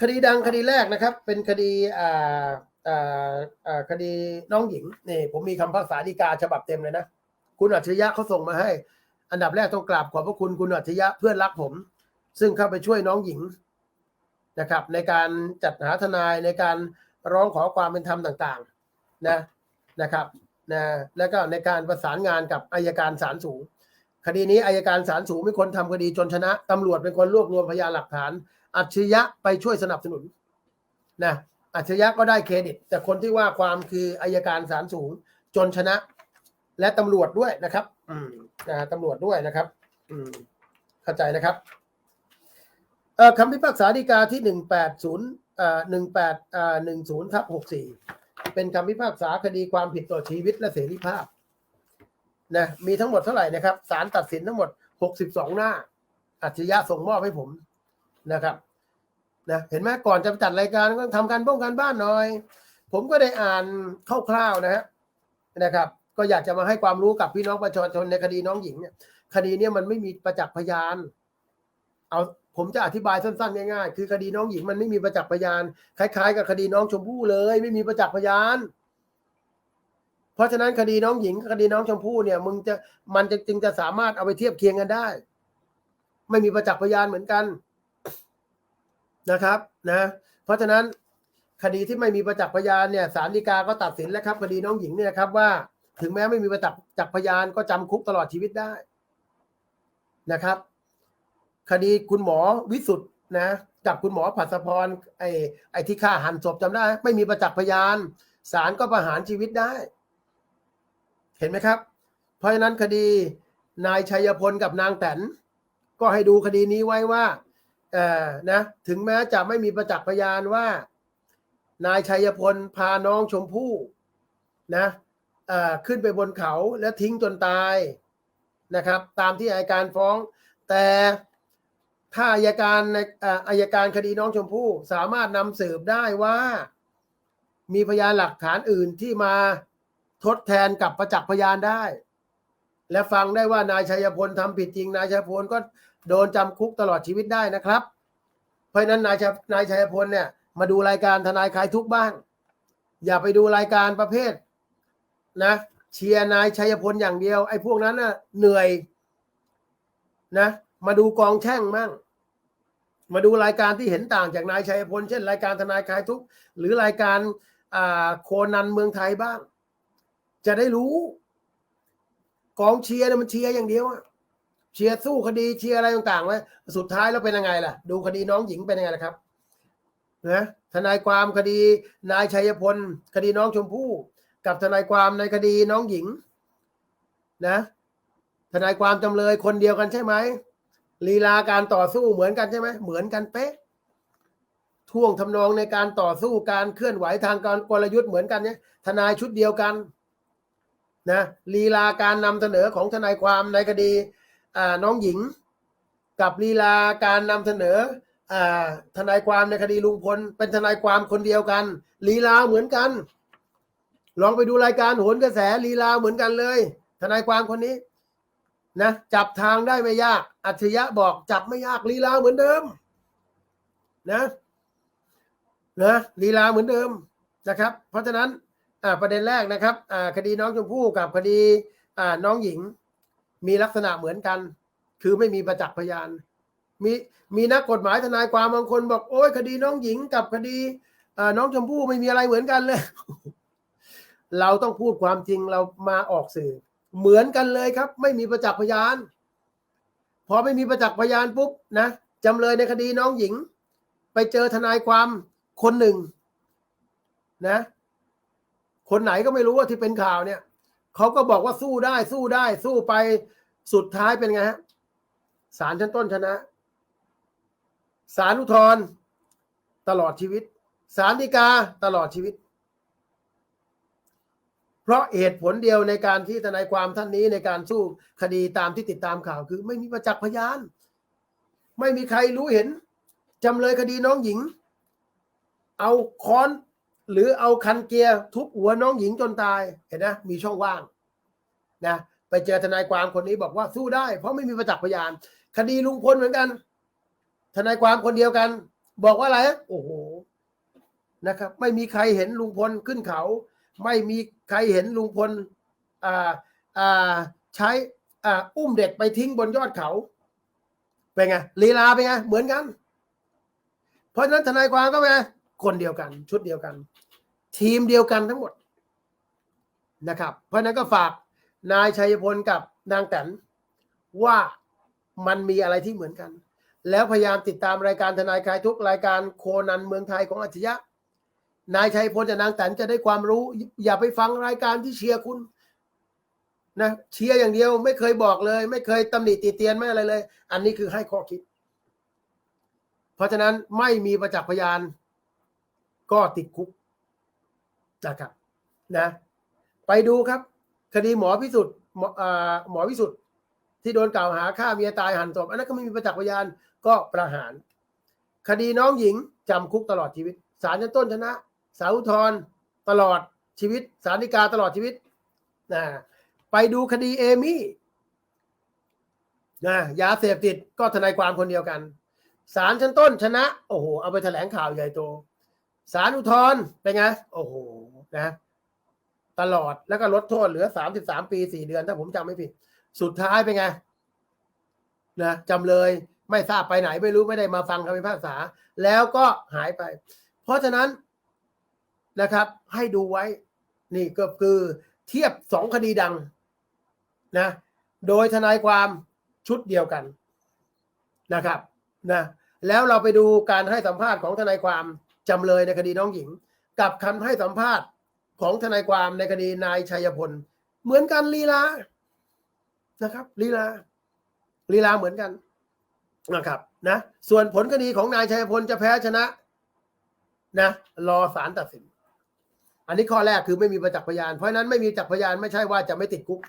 คดีดังคดีแรกนะครับ เป็นคดีอ่าอ่าอ่าคดีน้องหญิงนี่ผมมีคำพิพากษาฎีกาฉบับเต็มเลยนะ คุณอัจฉริยะเขาส่งมาให้ อันดับแรกต้องกราบขอบพระคุณคุณอัจฉริยะเพื่อนรักผม ซึ่งเข้าไปช่วยน้องหญิงนะครับ ในการจัดหาทนายในการร้องขอความเป็นธรรมต่างๆนะนะครับนะแล้วก็ในการประสานงานกับอายการศาลสูง คดีนี้อายการศาลสูงเป็นคนทำคดีจนชนะตำรวจเป็นคนรวบรวมพยานหลักฐาน อัจฉริยะไปช่วยสนับสนุนนะอัจฉริยะก็ได้เครดิต แต่คนที่ว่าความคืออายการศาลสูงจนชนะ และตำรวจด้วยนะครับ อืมนะตำรวจด้วยนะครับ อืมเข้าใจนะครับเอ่อคำพิพากษาฎีกาที่หนึ่งแปดศูนย์เอ่อหนึ่งแปดเอ่อหนึ่งศูนย์ทับหกสี่เป็นคำพิพากษาคดีความผิดต่อชีวิตและเสรีภาพนะมีทั้งหมดเท่าไหร่นะครับศาลตัดสินทั้งหมดหกสิบสองหน้า อัจฉริยะส่งมอบให้ผม นะครับนะเห็นไหมก่อนจะจัดรายการก็ทำการป้องกันบ้านหน่อย ผมก็ได้อ่านคร่าวๆนะฮะนะครับ ก็อยากจะมาให้ความรู้กับพี่น้องประชาชนในคดีน้องหญิงเนี่ยคดีเนี้มันไม่มีประจักษ์พยาน เอาผมจะอธิบายสั้นๆง่ายๆคือคดีน้องหญิงมันไม่มีประจักษ์พยาน คล้าย ๆ กับคดีน้องชมพู่เลย ไม่มีประจักษ์พยาน เพราะฉะนั้นคดีน้องหญิงกับคดีน้องชมพู่เนี่ย มึงจะมันจะจึงจะสามารถเอาไปเทียบเคียงกันได้ ไม่มีประจักษ์พยานเหมือนกัน นะครับนะเพราะฉะนั้นคดีที่ไม่มีประจักษ์พยานเนี่ยศาลฎีกาก็ตัดสินแล้วครับ คดีน้องหญิงเนี่ยครับว่า ถึงแม้ไม่มีประจักษ์จักพยานก็จำคุกตลอดชีวิตได้นะครับ คดีคุณหมอวิสุทธ์นะกับคุณหมอผัสพรไอ้ไอ้ที่ฆ่าหันศพจำได้ ไม่มีประจักษ์พยานศาลก็ประหารชีวิตได้ เห็นไหมครับ เพราะฉะนั้นคดีนายชัยพลกับนางแตนก็ให้ดูคดีนี้ไว้ว่า เออนะ ถึงแม้จะไม่มีประจักษ์พยานว่า นายชัยพลพาน้องชมพู่นะเอ่อขึ้นไปบนเขาแล้วทิ้งจนตายนะครับ ตามที่อัยการฟ้อง แต่ถ้าอัยการในอ่ออัยการคดีน้องชมพู่สามารถนำสืบได้ว่า มีพยานหลักฐานอื่นที่มาทดแทนกับประจักษ์พยานได้ และฟังได้ว่านายชัยพลทำผิดจริง นายชัยพลก็ โดนจำคุกตลอดชีวิตได้นะครับ เพราะนั้นนายชัยนายชัยพลเนี่ย มาดูรายการทนายคลายทุกข์บ้าง อย่าไปดูรายการประเภทนะเชียร์นายชัยพลอย่างเดียว ไอ้พวกนั้นน่ะเหนื่อยนะ มาดูกองแช่งมั่ง มาดูรายการที่เห็นต่างจากนายชัยพล เช่น รายการทนายคลายทุกข์หรือรายการโคนันเมืองไทยบ้าง จะได้รู้ กองเชียร์เนี่ยมันเชียร์อย่างเดียวอะ เชียร์สู้คดีเชียร์อะไรต่างๆไว้สุดท้ายแล้วเป็นยังไงล่ะ ดูคดีน้องหญิงเป็นยังไงล่ะครับนะทนายความคดีนายชัยพล คดีน้องชมพู่ กับทนายความในคดีน้องหญิง นะทนายความจำเลยคนเดียวกันใช่ไหมลีลาการต่อสู้เหมือนกันใช่ไหมเหมือนกันเป๊ะท่วงทำนองในการต่อสู้การเคลื่อนไหวทางการกลยุทธ์เหมือนกันเนี่ยทนายชุดเดียวกันนะลีลาการนำเสนอของทนายความในคดี น้องหญิง กับลีลาการนำเสนอทนายความในคดีลุงพลเป็นทนายความคนเดียวกัน ลีลาเหมือนกัน ลองไปดูรายการโหนกระแสลีลาเหมือนกันเลย ทนายความคนนี้ นะ จับทางได้ไม่ยาก อัจฉริยะบอกจับไม่ยากลีลาเหมือนเดิม นะนะลีลาเหมือนเดิมนะครับ เพราะฉะนั้นประเด็นแรกนะครับคดีน้องชมพู่กับคดีน้องหญิง มีลักษณะเหมือนกัน คือไม่มีประจักษ์พยาน มีมีนักกฎหมายทนายความบางคนบอกโอ้ยคดีน้องหญิงกับคดีน้องชมพู่ไม่มีอะไรเหมือนกันเลย เราต้องพูดความจริงเรามาออกสื่อ เหมือนกันเลยครับ ไม่มีประจักษ์พยาน พอไม่มีประจักษ์พยานปุ๊บนะจำเลยในคดีน้องหญิง ไปเจอทนายความคนหนึ่งนะ คนไหนก็ไม่รู้ว่าที่เป็นข่าวเนี่ย เขาก็บอกว่าสู้ได้สู้ได้ สู้ไปสุดท้ายเป็นไงฮะศาลชั้นต้นชนะศาลอุทธรณ์ตลอดชีวิตศาลฎีกาตลอดชีวิต เพราะเหตุผลเดียวในการที่ทนายความท่านนี้ในการสู้คดีตามที่ติดตามข่าวคือ ไม่มีประจักษ์พยาน ไม่มีใครรู้เห็นจำเลยคดีน้องหญิง เอาค้อน หรือเอาคันเกียร์ทุบหัวน้องหญิงจนตายเห็นนะมีช่องว่างนะไปเจอทนายความคนนี้บอกว่าสู้ได้ เพราะไม่มีประจักษ์พยาน คดีลุงพลเหมือนกัน ทนายความคนเดียวกัน บอกว่าอะไรโอ้โหนะครับ ไม่มีใครเห็นลุงพลขึ้นเขา ไม่มีใครเห็นลุงพลอ่าอ่าใช้อ่าอุ้มเด็กไปทิ้งบนยอดเขาเป็นไงลีลาเป็นไงเหมือนกัน เพราะฉะนั้นทนายความก็เป็นไงคนเดียวกัน ชุดเดียวกัน ทีมเดียวกันทั้งหมดนะครับ เพราะนั้นก็ฝากนายชัยพลกับนางแตนว่ามันมีอะไรที่เหมือนกัน แล้วพยายามติดตามรายการทนายคลายทุกรายการโคนันเมืองไทยของอัจฉริยะ นายชัยพลกับนางแตนจะได้ความรู้ อย่าไปฟังรายการที่เชียร์คุณนะเชียร์อย่างเดียวไม่เคยบอกเลย ไม่เคยตำหนิติเตียนไม่อะไรเลย อันนี้คือให้ข้อคิด เพราะฉะนั้นไม่มีประจักษ์พยานก็ติดคุก นะครับนะไปดูครับ คดีหมอพิสุทธิ์หมอหมอพิสุทธิ์ที่โดนกล่าวหาฆ่าเมียตายหันศพอันนั้นก็ไม่มีประจักษ์พยานก็ประหาร คดีน้องหญิงจำคุกตลอดชีวิตศาลชั้นต้นชนะสาลอุทธร์ตลอดชีวิตศาลฎีกาตลอดชีวิตนะไปดูคดีเอมี่นะยาเสพติดก็ทนายความคนเดียวกันศาลชั้นต้นชนะ โอ้โห เอาไปแถลงข่าวใหญ่โตศาลอุทธรณ์เป็นไงโอ้โห นะตลอดแล้วก็ลดโทษเหลือสามสิบสามปีสี่เดือน ถ้าผมจำไม่ผิด สุดท้ายเป็นไงนะจำเลยไม่ทราบไปไหนไม่รู้ไม่ได้มาฟังคำพิพากษา แล้วก็หายไป เพราะฉะนั้นนะครับ ให้ดูไว้ นี่ก็คือเทียบสองคดีดังนะ โดยทนายความชุดเดียวกันนะครับนะแล้วเราไปดูการให้สัมภาษณ์ของทนายความจำเลยในคดีน้องหญิง กับคำให้สัมภาษณ์ ของทนายความในคดีนายชัยพล เหมือนกันลีลานะครับลีลาลีลาเหมือนกันนะครับนะส่วนผลคดีของนายชัยพลจะแพ้ชนะนะรอศาลตัดสิน อันนี้ข้อแรกคือไม่มีประจักษ์พยาน เพราะนั้นไม่มีจักษ์พยานไม่ใช่ว่าจะไม่ติดคุก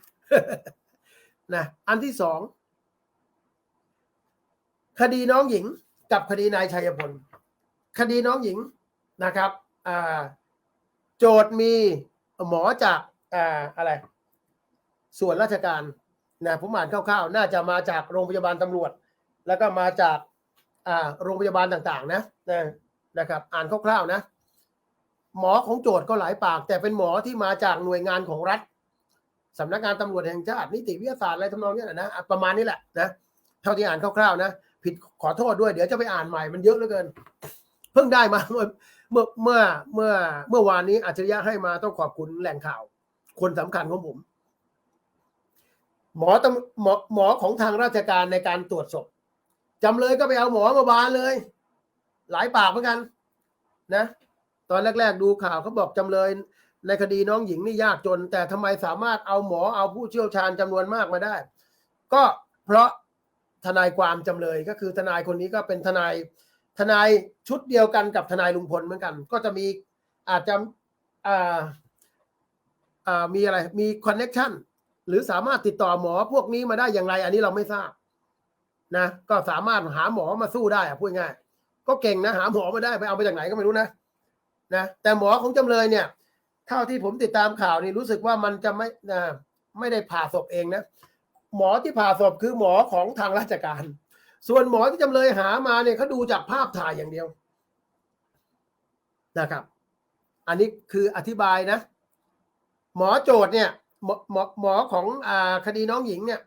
นะอันที่สองคดีน้องหญิงกับคดีนายชัยพล คดีน้องหญิงนะครับอ่า โจทย์มีหมอจากอ่าอะไร ส่วนราชการนะผมอ่านคร่าวๆ น่าจะมาจากโรงพยาบาลตำรวจ แล้วก็มาจากอ่าโรงพยาบาลต่างๆ นะนะนะครับ อ่านคร่าวๆนะ หมอของโจทย์ก็หลายปาก แต่เป็นหมอที่มาจากหน่วยงานของรัฐสำนักงานตำรวจแห่งชาตินิติวิทยาศาสตร์อะไรทำนองนี้ยนะอะประมาณนี้แหละนะเท่าที่อ่านคร่าวๆนะผิดขอโทษด้วยเดี๋ยวจะไปอ่านใหม่มันเยอะเหลือเกิน เพิ่งได้มาเมื่อ เมื่อเมื่อเมื่อเมื่อวานนี้อัจฉริยะให้มาต้องขอบคุณแหล่งข่าว คนสำคัญของผม หมอตหมอหมอของทางราชการในการตรวจศพจำเลยก็ไปเอาหมอมาบานเลย หลายปากเหมือนกัน นะ ตอนแรก ๆ ดูข่าวเขาบอกจำเลย ในคดีน้องหญิงนี่ยากจน แต่ทำไมสามารถเอาหมอเอาผู้เชี่ยวชาญจำนวนมากมาได้ ก็เพราะทนายความจำเลยก็คือทนายคนนี้ก็เป็นทนาย ทนายชุดเดียวกันกับทนายลุงพลเหมือนกัน ก็จะมีอาจจะอ่าอ่ามีอะไรมีคอนเน็ชันหรือสามารถติดต่อหมอพวกนี้มาได้อย่างไร อันนี้เราไม่ทราบนะก็สามารถหาหมอมาสู้ได้อะพูดง่ายก็เก่งนะหาหมอมาได้ไปเอามาจากไหนก็ไม่รู้นะนะแต่หมอของจำเลยเนี่ย เท่าที่ผมติดตามข่าวนี่รู้สึกว่ามันจะไม่นะไม่ได้ผ่าศพเองนะหมอที่ผ่าศพคือหมอของทางราชการ ส่วนหมอที่จำเลยหามาเนี่ยเขาดูจากภาพถ่ายอย่างเดียวนะครับ อันนี้คืออธิบายนะ หมอโจทย์เนี่ย หมอหมอหมอของอ่าคดีน้องหญิงเนี่ย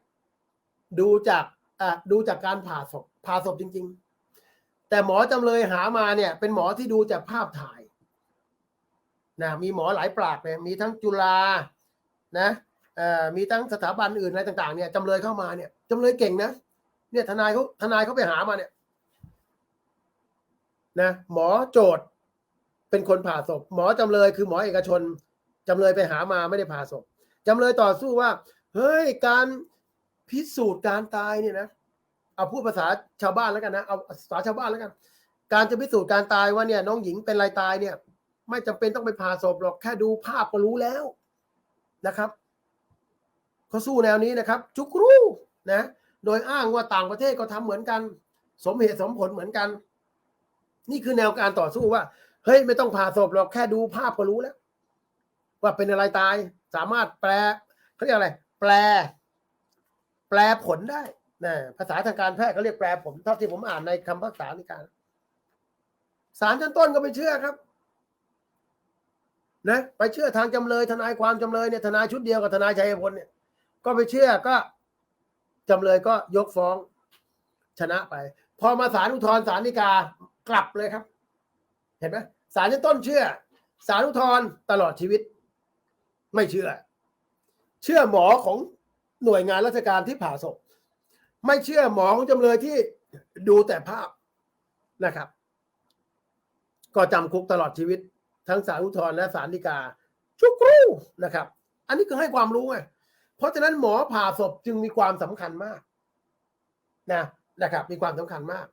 ดูจากอ่าดูจากการผ่าศพผ่าศพจริง ๆ แต่หมอจำเลยหามาเนี่ย เป็นหมอที่ดูจากภาพถ่ายนะมีหมอหลายปรากเนี่ยมีทั้งจุฬานะมีทั้งสถาบันอื่นอะไรต่าง ๆ เนี่ยจำเลยเข้ามาเนี่ยจำเลยเก่งนะ เนี่ยทนายเขาทนายเขาไปหามาเนี่ยนะหมอโจทย์เป็นคนผ่าศพ หมอจำเลยคือหมอเอกชนจำเลยไปหามาไม่ได้ผ่าศพจำเลยต่อสู้ว่า เฮ้ยการพิสูจน์การตายเนี่ยนะเอาพูดภาษาชาวบ้านแล้วกันนะเอาภาษาชาวบ้านแล้วกัน การจะพิสูจน์การตายว่าเนี่ย น้องหญิงเป็นไรตายเนี่ย ไม่จำเป็นต้องไปผ่าศพหรอกแค่ดูภาพก็รู้แล้วนะครับเขาสู้แนวนี้นะครับ จุกรู้นะ โดยอ้างว่าต่างประเทศก็ทำเหมือนกัน สมเหตุสมผลเหมือนกัน นี่คือแนวการต่อสู้ว่า เฮ้ยไม่ต้องผ่าศพหรอกแค่ดูภาพก็รู้แล้ว ว่าเป็นอะไรตายสามารถแปลเขาเรียกอะไร แปล แปลผลได้นะภาษาทางการแพทย์เขาเรียกแปลผลเท่าที่ผมอ่านในคำภาษาในการศาลชั้นต้นก็ไปเชื่อครับนะไปเชื่อทางจำเลยทนายความจำเลยเนี่ยทนายชุดเดียวกับทนายชัยพลเนี่ย ก็ไปเชื่อก็ จำเลยก็ยกฟ้องชนะไป พอมาศาลอุทธรณ์ศาลฎีกากลับเลยครับ เห็นไหมศาลชั้นต้นเชื่อศาลอุทธรณ์ตลอดชีวิต ไม่เชื่อ เชื่อหมอของหน่วยงานราชการที่ผ่าศพไม่เชื่อหมอของจำเลยที่ดูแต่ภาพนะครับ ก็จำคุกตลอดชีวิต ทั้งศาลอุทธรณ์และศาลฎีกาชุกครูนะครับ อันนี้คือให้ความรู้ไง เพราะฉะนั้นหมอผ่าศพจึงมีความสำคัญมากนะนะครับ มีความสำคัญมาก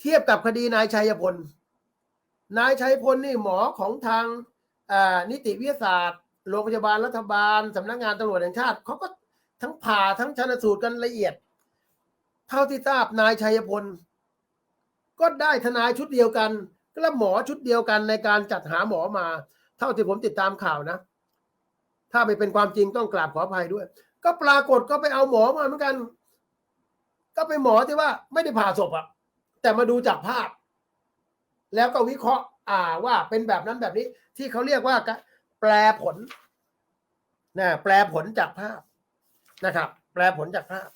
เทียบกับคดีนายชัยพล นายชัยพลนี่หมอของทางนิติวิทยาศาสตร์โรงพยาบาลรัฐบาลสำนักงานตำรวจแห่งชาติเขาก็ทั้งผ่าทั้งชันสูตรกันละเอียด เท่าที่ทราบนายชัยพล ก็ได้ทนายชุดเดียวกันและหมอชุดเดียวกันในการจัดหาหมอมา เท่าที่ผมติดตามข่าวนะ ถ้าไม่เป็นความจริงต้องกราบขออภัยด้วย ก็ปรากฏก็ไปเอาหมอมาเหมือนกัน ก็ไปหมอที่ว่าไม่ได้ผ่าศพอะแต่มาดูจากภาพ แล้วก็วิเคราะห์ อ่าว่าเป็นแบบนั้นแบบนี้ ที่เขาเรียกว่าแปลผลนะแปลผลจากภาพนะครับ แปลผลจากภาพ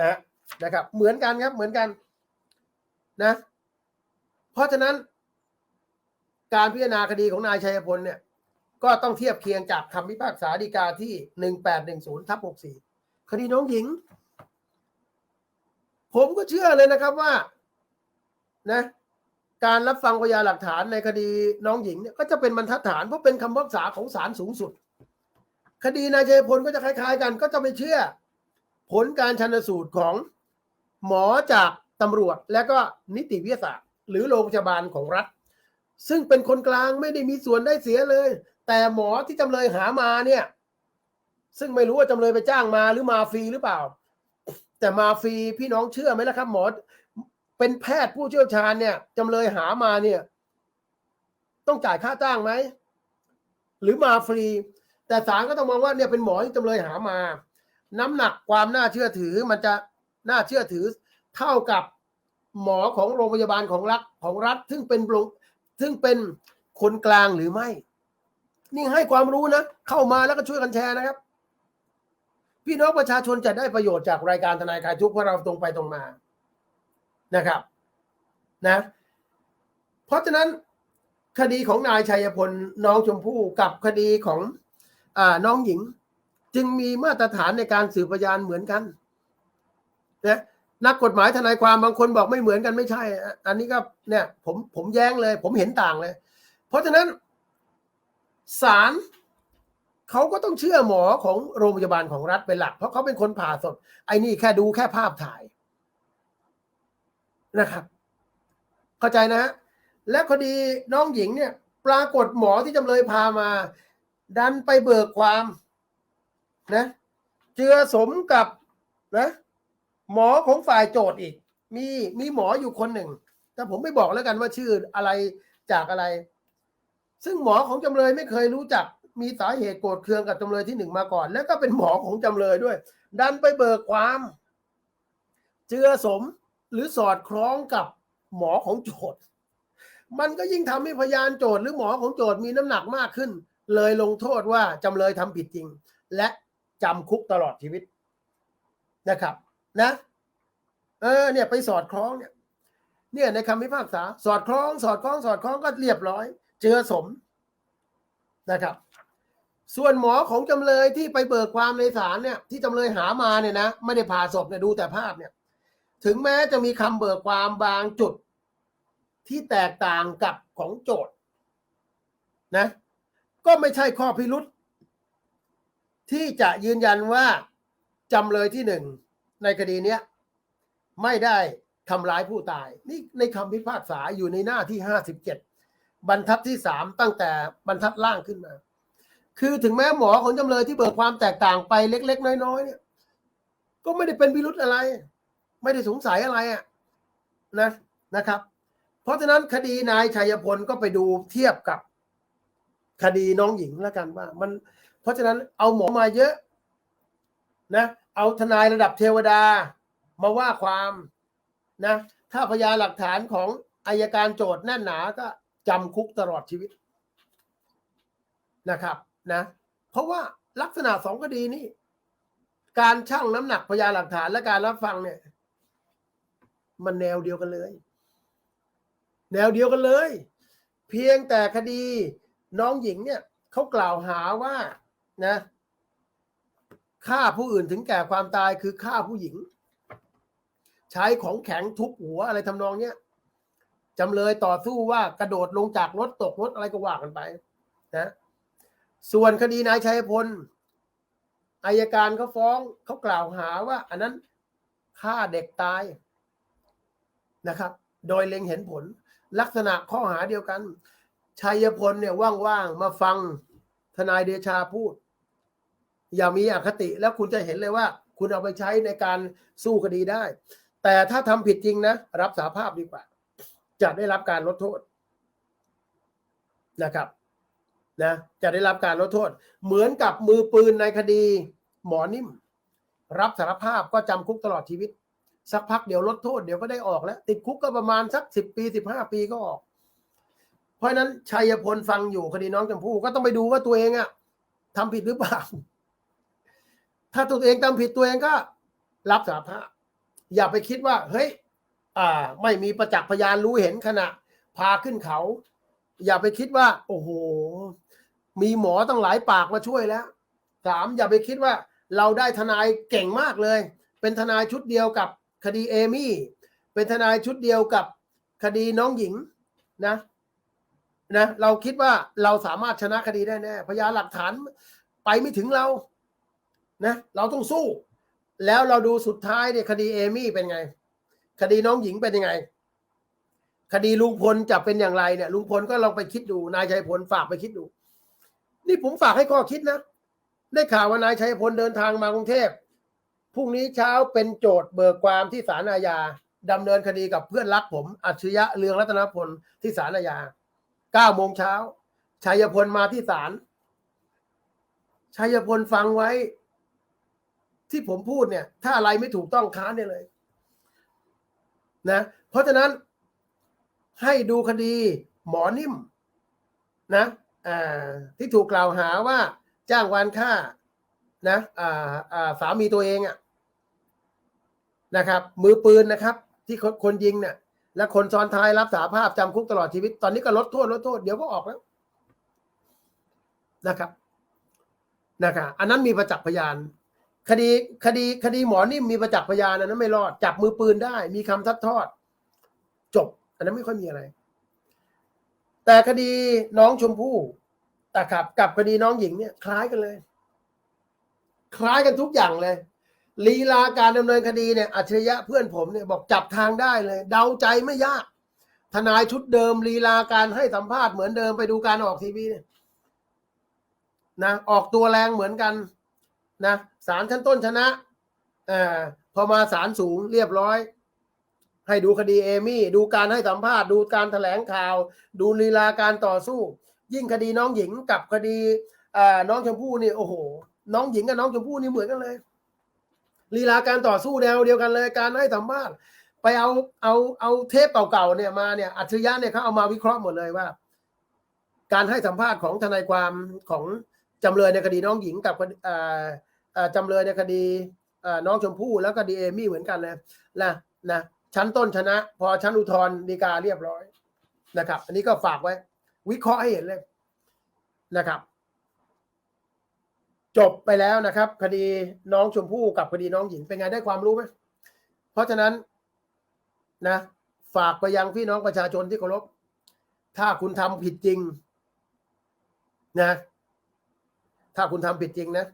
นะนะครับ เหมือนกันครับเหมือนกันนะ เพราะฉะนั้น การพิจารณาคดีของนายชัยพลเนี่ย ก็ต้องเทียบเคียงจากคำพิพากษาฎีกาที่หนึ่งแปดหนึ่งศูนย์ทับหกสี่คดีน้องหญิง ผมก็เชื่อเลยนะครับว่า นะ การรับฟังพยานหลักฐานในคดีน้องหญิงเนี่ยก็จะเป็นบรรทัดฐานเพราะเป็นคำพิพากษาของศาลสูงสุด คดีนายชัยพลก็จะคล้าย ๆ กัน ก็จะไปเชื่อ ผลการชันสูตรของหมอจากตำรวจและก็นิติวิทยาศาสตร์ หรือโรงพยาบาลของรัฐ ซึ่งเป็นคนกลางไม่ได้มีส่วนได้เสียเลย แต่หมอที่จำเลยหามาเนี่ย ซึ่งไม่รู้ว่าจำเลยไปจ้างมาหรือมาฟรีหรือเปล่า แต่มาฟรีพี่น้องเชื่อไหมล่ะครับ หมอเป็นแพทย์ผู้เชี่ยวชาญเนี่ยจำเลยหามาเนี่ย ต้องจ่ายค่าจ้างไหมหรือมาฟรี แต่ศาลก็ต้องมองว่าเนี่ยเป็นหมอที่จำเลยหามา น้ำหนักความน่าเชื่อถือมันจะน่าเชื่อถือเท่ากับหมอของโรงพยาบาลของรัฐของรัฐ ซึ่งเป็นโรงซึ่งเป็นคนกลางหรือไม่ นี่ให้ความรู้นะ เข้ามาแล้วก็ช่วยกันแชร์นะครับ พี่น้องประชาชนจะได้ประโยชน์จากรายการทนายคลายทุกข์เพราะเราตรงไปตรงมานะครับ นะ เพราะฉะนั้นคดีของนายชัยพลน้องชมพู่กับคดีของอ่าน้องหญิง จึงมีมาตรฐานในการสืบพยานเหมือนกันนะนักกฎหมายทนายความบางคนบอกไม่เหมือนกันไม่ใช่ อันนี้ก็เนี่ย ผมผมแย้งเลย ผมเห็นต่างเลย เพราะฉะนั้น ศาลเขาก็ต้องเชื่อหมอของโรงพยาบาลของรัฐเป็นหลัก เพราะเขาเป็นคนผ่าศพไอ้นี่แค่ดูแค่ภาพถ่ายนะครับ เข้าใจนะฮะและคดีน้องหญิงเนี่ย ปรากฏหมอที่จำเลยพามา ดันไปเบิกความนะ เจือสมกับนะหมอของฝ่ายโจทย์อีก มีมีหมออยู่คนหนึ่ง แต่ผมไม่บอกแล้วกันว่าชื่ออะไรจากอะไร ซึ่งหมอของจำเลยไม่เคยรู้จักมีสาเหตุโกรธเคืองกับจำเลยที่หนึ่งมาก่อน แล้วก็เป็นหมอของจำเลยด้วย ดันไปเบิกความ เจือสมหรือสอดคล้องกับหมอของโจทย์ มันก็ยิ่งทำให้พยานโจทย์หรือหมอของโจทย์มีน้ำหนักมากขึ้น เลยลงโทษว่าจำเลยทำผิดจริง และจำคุกตลอดชีวิตนะครับ นะ เออ เนี่ยไปสอดคล้องเนี่ย เนี่ยในคำพิพากษา สอดคล้อง สอดคล้อง สอดคล้องก็เรียบร้อย เจอสมนะครับ ส่วนหมอของจำเลยที่ไปเบิกความในศาลเนี่ยที่จำเลยหามาเนี่ยนะไม่ได้ผ่าศพเนี่ยดูแต่ภาพเนี่ย ถึงแม้จะมีคำเบิกความบางจุดที่แตกต่างกับของโจทย์นะก็ไม่ใช่ข้อพิรุษที่จะยืนยันว่าจำเลยที่หนึ่งในคดีเนี้ยไม่ได้ทำร้ายผู้ตาย นี่ในคำพิพากษาอยู่ในหน้าที่ห้าสิบเจ็ด บรรทัดที่สามตั้งแต่บรรทัดล่างขึ้นมา คือถึงแม้หมอของจำเลยที่เบิกความแตกต่างไปเล็ก ๆ น้อยๆเนี่ย ก็ไม่ได้เป็นพิรุธอะไร ไม่ได้สงสัยอะไรอะนะนะครับ เพราะฉะนั้นคดีนายชัยพลก็ไปดูเทียบกับคดีน้องหญิงแล้วกันว่า มัน เพราะฉะนั้นเอาหมอมาเยอะนะ เอาทนายระดับเทวดามาว่าความนะ ถ้าพยานหลักฐานของอายการโจทย์แน่นหนาก็ จำคุกตลอดชีวิตนะครับนะเพราะว่าลักษณะสองคดีนี้ การชั่งน้ำหนักพยานหลักฐานและการรับฟังเนี่ย มันแนวเดียวกันเลย แนวเดียวกันเลย เพียงแต่คดีน้องหญิงเนี่ยเขากล่าวหาว่านะฆ่าผู้อื่นถึงแก่ความตายคือฆ่าผู้หญิง ใช้ของแข็งทุบหัวอะไรทำนองเนี้ย จำเลยต่อสู้ว่ากระโดดลงจากรถตกรถอะไรก็ว่ากันไปนะส่วนคดีนายชัยพลอายการเขาฟ้องเขากล่าวหาว่า อันนั้นฆ่าเด็กตายนะครับ โดยเล็งเห็นผล ลักษณะข้อหาเดียวกัน ชัยพลเนี่ยว่างๆมาฟังทนายเดชาพูด อย่ามีอคติแล้วคุณจะเห็นเลยว่า คุณเอาไปใช้ในการสู้คดีได้ แต่ถ้าทำผิดจริงนะ รับสาภาพดีกว่า จะได้รับการลดโทษนะครับนะจะได้รับการลดโทษ เหมือนกับมือปืนในคดีหมอนิ่ม รับสารภาพก็จำคุกตลอดชีวิต สักพักเดี๋ยวลดโทษเดี๋ยวก็ได้ออกแล้ว ติดคุกก็ประมาณสักสิบปีสิบห้าปีก็ออก เพราะนั้นชัยพลฟังอยู่คดีน้องชมพู่ก็ต้องไปดูว่าตัวเองอะทำผิดหรือเปล่า ถ้าตัวเองทำผิดตัวเองก็ รับสารภาพ อย่าไปคิดว่า เฮ้ย อ่า ไม่มีประจักษ์พยานรู้เห็นขณะ พาขึ้นเขา อย่าไปคิดว่า โอ้โห มีหมอตั้งหลายปากมาช่วยแล้วสามอย่าไปคิดว่า เราได้ทนายเก่งมากเลย เป็นทนายชุดเดียวกับคดีเอมี่ เป็นทนายชุดเดียวกับคดีน้องหญิงนะนะเราคิดว่าเราสามารถชนะคดีได้แน่พยานหลักฐานไปไม่ถึงเรานะเราต้องสู้ แล้วเราดูสุดท้ายเนี่ยคดีเอมี่เป็นไง คดีน้องหญิงเป็นยังไง คดีลุงพลจะเป็นอย่างไรเนี่ยลุงพลก็ลองไปคิดดูนายชัยพลฝากไปคิดดู นี่ผมฝากให้ข้อคิดนะ ได้ข่าวว่านายชัยพลเดินทางมากรุงเทพพรุ่งนี้เช้าเป็นโจทย์เบิกความที่ศาลอาญาดำเนินคดีกับเพื่อนรักผมอัจฉริยะเรืองรัตนพลที่ศาลอาญาเก้าโมงเช้าชัยพลมาที่ศาลชัยพลฟังไว้ ที่ผมพูดเนี่ย ถ้าอะไรไม่ถูกต้องค้านได้เลย นะ เพราะฉะนั้นให้ดูคดีหมอนิ่มนะที่ถูกกล่าวหาว่าจ้างวานฆ่านะสามีตัวเองอะนะครับ มือปืนนะครับ ที่คนคนยิงเนี่ยและคนซ้อนท้ายรับสาภาพจำคุกตลอดชีวิต ตอนนี้ก็ลดโทษลดโทษเดี๋ยวก็ออกแล้วนะครับนะครับ อันนั้นมีประจักษ์พยาน คดีคดีคดีหมอนิ่มมีประจักษ์พยานอันนั้นไม่รอด จับมือปืนได้ มีคำทัดทอด จบ อันนั้นไม่ค่อยมีอะไร แต่คดีน้องชมพู่แต่กับกับคดีน้องหญิงเนี่ย คล้ายกันเลย คล้ายกันทุกอย่างเลยลีลาการดำเนินคดีเนี่ยอัจฉริยะเพื่อนผมเนี่ยบอกจับทางได้เลย เดาใจไม่ยาก ทนายชุดเดิมลีลาการให้สัมภาษณ์เหมือนเดิมไปดูการออกทีวีเนี่ยนะออกตัวแรงเหมือนกันนะ ศาลชั้นต้นชนะอ่อพอมาศาลสูงเรียบร้อย ให้ดูคดีเอมี่ ดูการให้สัมภาษณ์ ดูการแถลงข่าว ดูลีลาการต่อสู้ ยิ่งคดีน้องหญิงกับคดีอ่าน้องชมพู่นี่โอ้โห น้องหญิงกับน้องชมพู่นี่เหมือนกันเลยลีลาการต่อสู้แนวเดียวกันเลยการให้สัมภาษณ์ไปเอาเอาเอาเทปเก่าๆเนี่ยมาเนี่ยอัจฉริยะเนี่ยเขาเอามาวิเคราะห์หมดเลยว่า การให้สัมภาษณ์ของทนายความของจำเลยในคดีน้องหญิงกับอ่า จำเลยในคดีน้องชมพู่แล้วก็ดีเอมี่เหมือนกันเลยนะนะชั้นต้นชนะ พอชั้นอุทธรณ์ฎีกาเรียบร้อยนะครับ อันนี้ก็ฝากไว้ วิเคราะห์ให้เห็นเลยนะครับ จบไปแล้วนะครับ คดีน้องชมพู่กับคดีน้องหญิงเป็นไงได้ความรู้ไหมเพราะฉะนั้นนะ ฝากไปยังพี่น้องประชาชนที่เคารพถ้าคุณทำผิดจริงนะ ถ้าคุณทำผิดจริงนะ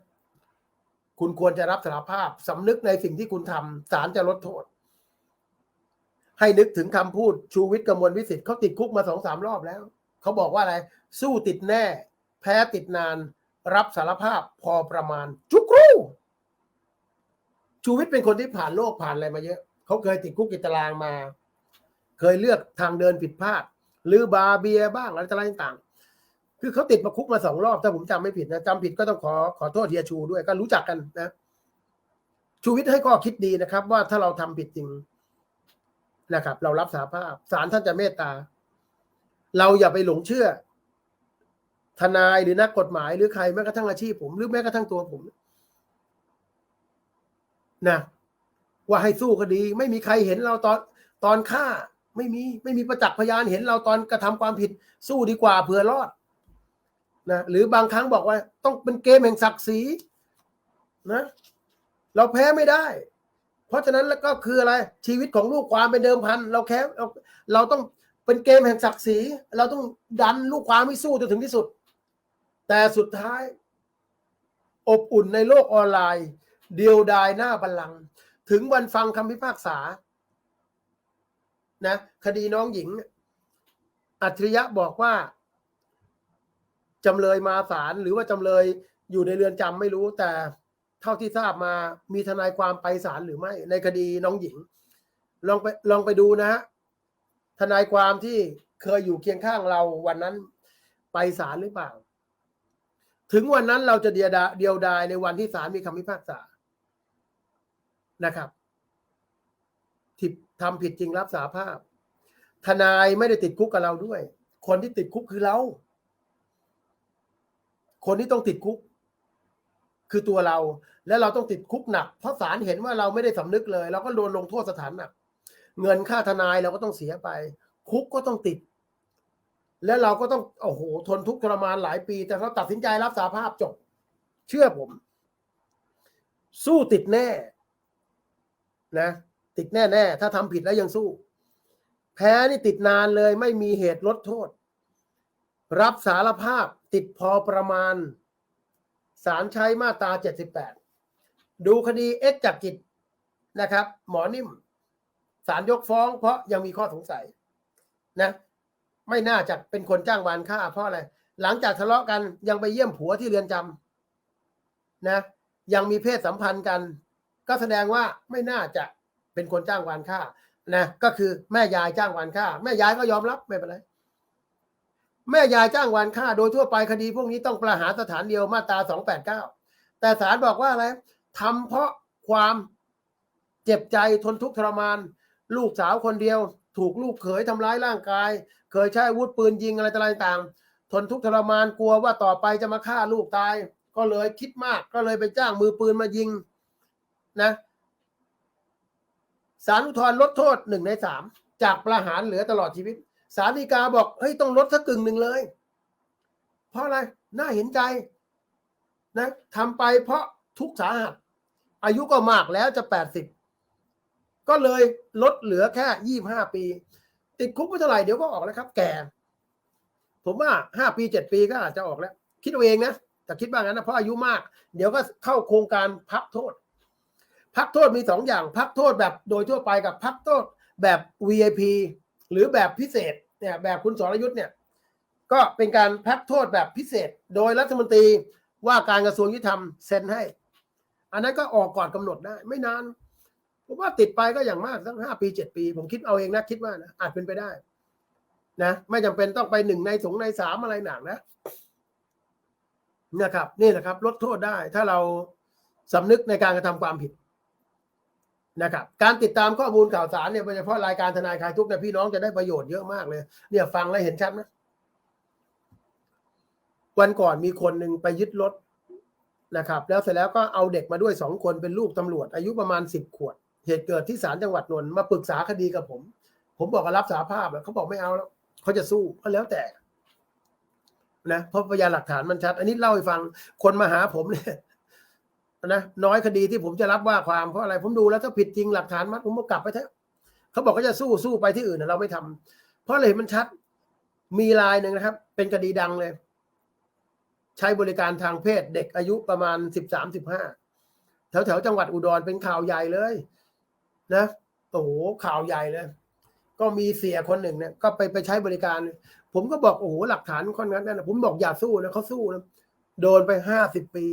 คุณควรจะรับสารภาพสำนึกในสิ่งที่คุณทำศาลจะลดโทษ ให้นึกถึงคำพูดชูวิทย์กมลวิสิทธิ์เขาติดคุกมาสองสามรอบแล้ว เขาบอกว่าอะไร สู้ติดแน่ แพ้ติดนาน รับสารภาพพอประมาณ จุกรูชูวิทย์เป็นคนที่ผ่านโลกผ่านอะไรมาเยอะ เขาเคยติดคุกติดตารางมา เคยเลือกทางเดินผิดพลาด หรือบาเบียบ้างอะไรต่างๆ คือเขาติดมาคุกมาสองรอบ ถ้าผมจำไม่ผิดนะจำผิดก็ต้องขอขอโทษเฮียชูด้วยก็รู้จักกันนะ ชูวิทย์ให้ข้อคิดดีนะครับ ว่าถ้าเราทำผิดจริงนะครับ เรารับสาภาพศาลท่านจะเมตตา เราอย่าไปหลงเชื่อ ทนายหรือนักกฎหมายหรือใครแม้กระทั่งอาชีพผมหรือแม้กระทั่งตัวผมนะว่าให้สู้คดี ไม่มีใครเห็นเราตอนตอนฆ่า ไม่มีไม่มีประจักษ์พยานเห็นเราตอนกระทำความผิดสู้ดีกว่าเผื่อรอด นะหรือบางครั้งบอกว่าต้องเป็นเกมแห่งศักดิ์ศรีนะเราแพ้ไม่ได้ เพราะฉะนั้นแล้วก็คืออะไรชีวิตของลูกความเป็นเดิมพัน เราแค่เราเราต้องเป็นเกมแห่งศักดิ์ศรีเราต้องดันลูกความให้สู้จนถึงที่สุด แต่สุดท้าย อบอุ่นในโลกออนไลน์ เดียวดายหน้าบัลลังก์ถึงวันฟังคำพิพากษานะคดีน้องหญิง อัจฉริยะบอกว่า จำเลยมาศาลหรือว่าจำเลยอยู่ในเรือนจำไม่รู้แต่เท่าที่ทราบมามีทนายความไปศาลหรือไม่ ในคดีน้องหญิง ลองไปลองไปดูนะฮะทนายความที่เคยอยู่เคียงข้างเราวันนั้นไปศาลหรือเปล่า ถึงวันนั้นเราจะเดียดาเดียวดายในวันที่ศาลมีคำพิพากษานะครับที่ทำผิดจริงรับสาภาพ ทนายไม่ได้ติดคุกกับเราด้วย คนที่ติดคุกคือเรา คนที่ต้องติดคุก คือตัวเรา และเราต้องติดคุกหนัก เพราะศาลเห็นว่าเราไม่ได้สำนึกเลย เราก็โดนลงโทษสถานหนัก เงินค่าทนายเราก็ต้องเสียไป คุกก็ต้องติด และเราก็ต้องโอ้โหทนทุกข์ทรมานหลายปี แต่เราตัดสินใจรับสาภาพจบ เชื่อผม สู้ติดแน่ นะ ติดแน่แน่ถ้าทำผิดแล้วยังสู้ แพ้นี่ติดนานเลย ไม่มีเหตุลดโทษ รับสารภาพ ติดพอประมาณศาลใช้มาตรา 78 ดูคดีเอ็กจากกิจนะครับ หมอนิ่มศาลยกฟ้อง เพราะยังมีข้อสงสัยนะ ไม่น่าจะเป็นคนจ้างวานฆ่าเพราะอะไร หลังจากทะเลาะกันยังไปเยี่ยมผัวที่เรือนจำนะ ยังมีเพศสัมพันธ์กัน ก็แสดงว่าไม่น่าจะเป็นคนจ้างวานฆ่านะก็คือแม่ยายจ้างวานฆ่า แม่ยายก็ยอมรับไม่เป็นไร แม่ยายจ้างวานฆ่าโดยทั่วไปคดีพวกนี้ต้องประหารสถานเดียวมาตรา289แปดเก้าแต่ศาลบอกว่าอะไรทำเพราะความเจ็บใจทนทุกข์ทรมาน ลูกสาวคนเดียว ถูกลูกเขยทำร้ายร่างกาย เคยใช้อาวุธปืนยิงอะไรต่างๆ ทนทุกข์ทรมานกลัวว่าต่อไปจะมาฆ่าลูกตาย ก็เลยคิดมากก็เลยไปจ้างมือปืนมายิงนะศาลอุทธรณ์ลดโทษหนึ่งในสามจากประหารเหลือตลอดชีวิต ศาลฎีกาบอกเฮ้ยต้องลดสักกึ่งหนึ่งเลย เพราะอะไรน่าเห็นใจนะทำไปเพราะทุกสาหัส อายุก็มากแล้วจะแปดสิบก็เลยลดเหลือแค่ยี่บห้าปี ติดคุกไม่เท่าไหร่เดี๋ยวก็ออกแล้วครับ แก่ ผมว่าห้าปีเจ็ดปีก็อาจจะออกแล้ว คิดเอาเองนะแต่คิดว่างั้นนะเพราะอายุมาก เดี๋ยวก็เข้าโครงการพักโทษ พักโทษมีสองอย่าง พักโทษแบบโดยทั่วไปกับพักโทษแบบ VIP หรือแบบพิเศษเนี่ยแบบคุณสรยุทธ์เนี่ยก็เป็นการพักโทษแบบพิเศษ โดยรัฐมนตรีว่าการกระทรวงยุติธรรมเซ็นให้ อันนั้นก็ออกก่อนกำหนดได้ ไม่นานผมว่าติดไปก็อย่างมากสักห้าปีเจ็ดปี ผมคิดเอาเองนะคิดว่านะอาจเป็นไปได้ นะไม่จำเป็นต้องไปหนึ่งในสองในสามอะไรหนักนะนะครับ นี่นะครับ ลดโทษได้ ถ้าเราสำนึกในการกระทำความผิด นะครับการติดตามข้อมูลข่าวสารเนี่ยโดยเฉพาะรายการทนายคลายทุกข์เนี่ยพี่น้องจะได้ประโยชน์เยอะมากเลย เนี่ยฟังแล้วเห็นชัดนะวันก่อนมีคนหนึ่งไปยึดรถนะครับ แล้วเสร็จแล้วก็เอาเด็กมาด้วยสองคนเป็นลูกตำรวจ อายุประมาณสิบขวบเหตุเกิดที่ศาลจังหวัดนนท์มาปรึกษาคดีกับผม ผมบอกว่ารับสาภาพอะเขาบอกไม่เอาแล้วเขาจะสู้ก็แล้วแต่นะเพราะพยานหลักฐานมันชัด อันนี้เล่าให้ฟังคนมาหาผมเนี่ย นะน้อยคดีที่ผมจะรับว่าความเพราะอะไรผมดูแล้วถ้าผิดจริงหลักฐานมัดผมก็กลับไปเถอะเขาบอกเขาจะสู้สู้ไปที่อื่นเราไม่ทำเพราะอะไรมันชัดมีรายหนึ่งนะครับ เป็นคดีดังเลย ใช้บริการทางเพศเด็กอายุประมาณสิบสามสิบห้าแถวแถวจังหวัดอุดรเป็นข่าวใหญ่เลยนะโอ้โหข่าวใหญ่เลยก็มีเสียคนหนึ่งเนี่ยก็ไปไปใช้บริการ ผมก็บอกโอ้โหหลักฐานค่อนข้างนั่นนะผมบอกอย่าสู้นะเขาสู้นะโดนไปห้าสิบปี